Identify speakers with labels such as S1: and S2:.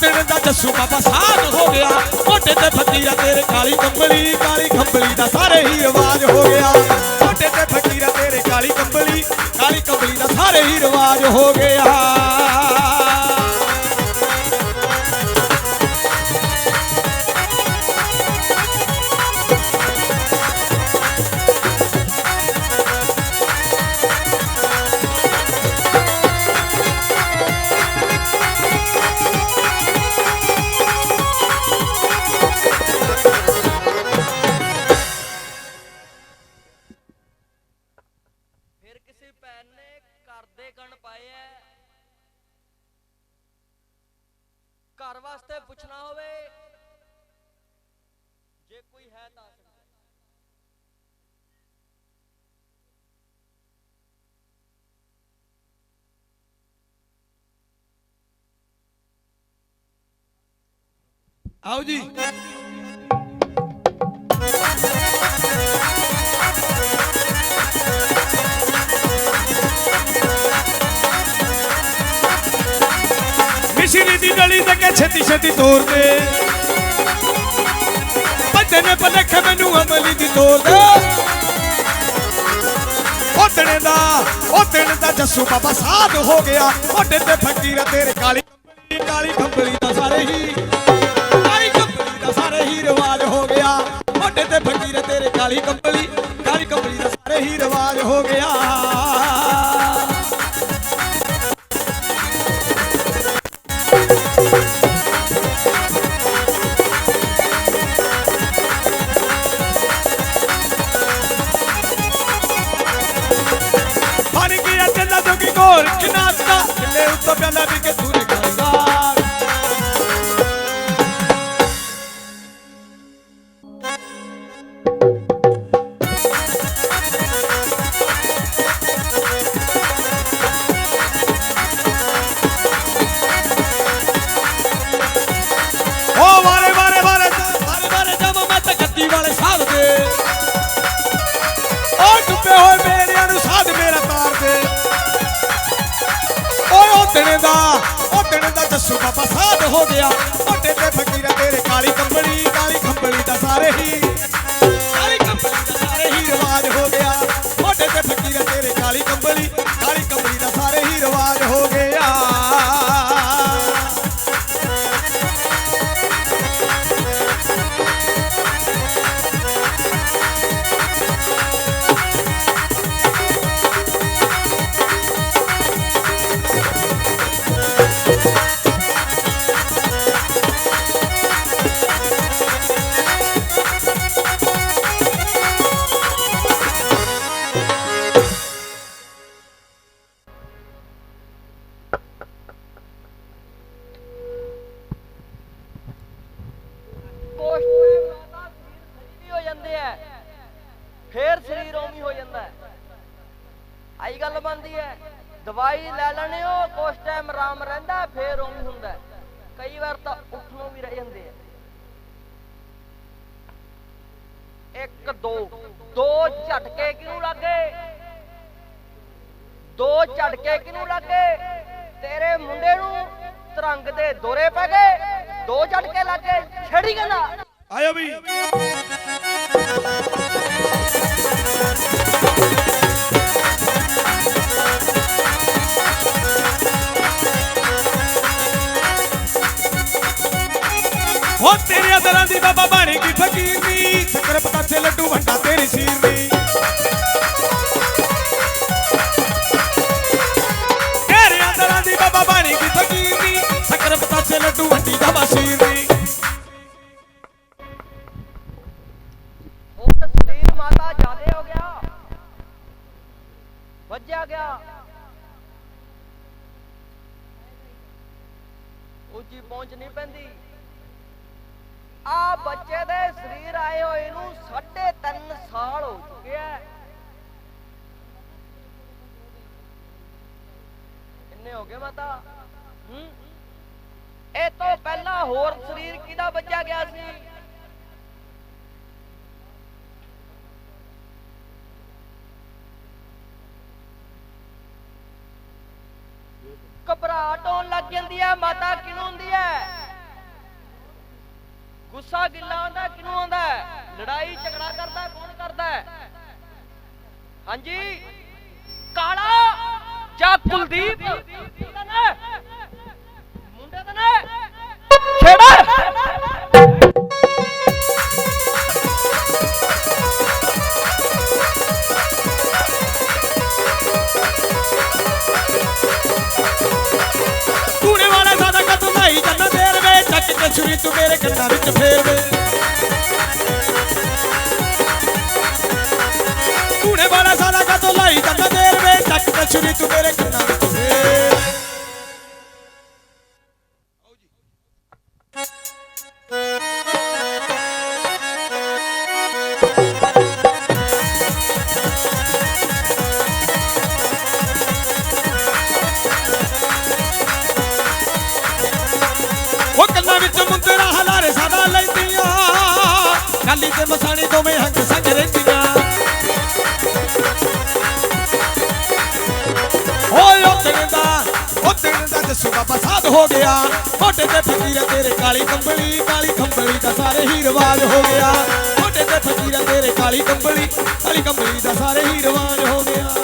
S1: ਪਿੰਡ ਦਾ ਜੱਸੂ ਬਾਬਾ ਸਾਧ ਹੋ ਗਿਆ। ਮੋਟੇ ਤੇ ਫਕੀਰਾ ਤੇਰੇ ਕਾਲੀ ਕੰਬਲੀ ਕਾਲੀ ਕੰਬਲੀ ਦਾ ਸਾਰੇ ਹੀ ਰਿਵਾਜ ਹੋ ਗਿਆ। ਮੋਟੇ ਤੇ ਫਕੀਰਾ ਤੇਰੇ ਕਾਲੀ ਕੰਬਲੀ ਕਾਲੀ ਕੰਬਲੀ ਦਾ ਸਾਰੇ ਹੀ ਰਿਵਾਜ ਹੋ ਗਿਆ।
S2: ਘਰ ਦੇ ਕਣ ਪਾਏ ਐ। ਘਰ ਵਾਸਤੇ ਪੁੱਛਣਾ ਹੋਵੇ, ਜੇ ਕੋਈ ਹੈ ਤਾਂ ਆ
S1: ਆਓ ਜੀ। ਕੇ ਛੇਤੀ ਛੇਤੀ ਤੋਰ ਦੇ। ਭੱਜੇ ਨੇ ਪਲੇਖੇ ਮੈਨੂੰ ਅਮਲੀ ਦੀ ਤੋਰ ਦੇ। ਉਹ ਦਿਨ ਦਾ, ਉਹ ਦਿਨ ਦਾ ਜੱਸੂ ਬਾਬਾ ਸਾਧ ਹੋ ਗਿਆ। ਮੋਢੇ ਤੇ ਫਕੀਰ ਤੇਰੇ ਕਾਲੀ ਕਾਲੀ ਕੰਬਲੀ ਦਿਨ ਦਾ ਉਹ ਦਿਨ ਦਾ ਜੱਸੂ ਬਾਬਾ, ਸਾਧ ਹੋ ਗਿਆ। ਮੋਢੇ ਤੇ ਫਕੀਰਾ ਤੇਰੇ ਕਾਲੀ ਕੰਬਲੀ ਕਾਲੀ ਕੰਬਲੀ
S2: ਆਈ ਹੈ। ਦਵਾਈ ਲੈ ਲੈਣੇ ਹੋ ਕੁਛ ਟਾਈਮ ਆਰਾਮ ਰਹਿੰਦਾ, ਫੇਰ ਉਵੇਂ ਹੁੰਦਾ ਕਈ ਵਾਰ ਤਾਂ ਉੱਠਣੋਂ ਵੀ ਰਹਿ ਜਾਂਦੇ ਆ। ਇੱਕ, ਦੋ ਦੋ ਝਟਕੇ ਕਿਹਨੂੰ ਲੱਗੇ? ਦੋ ਝਟਕੇ ਕਿਹਨੂੰ ਲੱਗੇ? ਤੇਰੇ ਮੁੰਡੇ ਨੂੰ ਤਰੰਗ ਦੇ ਦੋਰੇ ਪੈ ਗਏ, ਦੋ ਝਟਕੇ ਲੱਗੇ ਛੇੜੀ ਕਹਿੰਦਾ।
S1: ਆਇਓ ਵੀ। ਫਕੀਰ ਸ਼ੱਕਰ ਪਤਾਸੇ ਲੱਡੂ ਵੰਡਾ ਤੇਰੀ ਸੀਰ ਦੀ ਦਰਾਂ ਦੀ ਬਾਬਾ ਬਾਣੀ ਕੀ ਫਕੀਰ ਦੀ ਸ਼ੱਕਰ ਪਤਾਸੇ ਲੱਡੂ ਵੰਡੀ ਦਾ ਬਸ਼ੀਰ ਦੀ
S2: ਮਾਤਾ ਜਿਆਦੇ ਹੋ ਗਿਆ। ਵੱਜਿਆ ਗਿਆ। ਉੱਚੀ ਪਹੁੰਚ ਨਹੀਂ ਪੈਂਦੀ। ਆ ਬੱਚੇ ਦੇ ਸਰੀਰ ਆਏ ਹੋਏ ਨੂੰ 3.5 ਸਾਲ ਹੋ ਚੁੱਕੇ ਕਿੰਨੇ ਹੋ ਗਏ ਮਾਤਾ? ਹੂੰ? ਇਹ ਤੋਂ ਪਹਿਲਾਂ ਹੋਰ ਸਰੀਰ ਕਿਹਦਾ ਬੱਚਾ ਗਿਆ ਸੀ? ਘਬਰਾਹਟ ਹੋਣ ਲੱਗ ਜਾਂਦੀ ਹੈ ਮਾਤਾ ਕਿਉਂ ਹੁੰਦੀ ਹੈ ਗੁੱਸਾ ਗਿੱਲਾ ਆਉਂਦਾ ਕਿਨੂੰ ਆਉਂਦਾ ਲੜਾਈ ਝਗੜਾ ਕਰਦਾ ਕੌਣ ਕਰਦਾ ਹਾਂਜੀ। ਕਾਲਾ ਜਾਂ ਕੁਲਦੀਪ?
S1: ਚੱਕ ਕੇ ਤੂੰ ਮੇਰੇ ਕੰਨਾਂ ਵਿੱਚ ਫੇਰ ਵੇ। ਕੂੜੇ ਵਾਲਾ ਸਾਦਾ ਕਦੋਂ ਲਾਈ ਜੰਨ ਦੇਰ ਵੇ? ਚੱਕ ਕੇ ਵੀ ਤੂੰ ਮੇਰੇ ਕੰਨਾਂ ਮਸਾਣੀ ਦੋਵੇਂ ਹੰਗ ਸੰਗ ਰਹਿੰਦੀਆਂ। ਓਏ ਉਹ ਦਾ ਉਹ ਦਾ ਜੱਸੂ ਬਾਬਾ ਸਾਧ ਹੋ ਗਿਆ। ਮੋਢੇ ਤੇ ਫਕੀਰ ਤੇਰੇ ਕਾਲੀ ਕੰਬਲੀ ਕਾਲੀ ਕੰਬਲੀ ਦਾ ਸਾਰੇ ਹੀ ਰਿਵਾਜ ਹੋ ਗਿਆ। ਮੋਢੇ ਤੇ ਫਕੀਰ ਤੇਰੇ ਕਾਲੀ ਕੰਬਲੀ ਕਾਲੀ ਕੰਬਲੀ ਦਾ ਸਾਰੇ ਹੀ ਰਿਵਾਜ ਹੋ ਗਿਆ।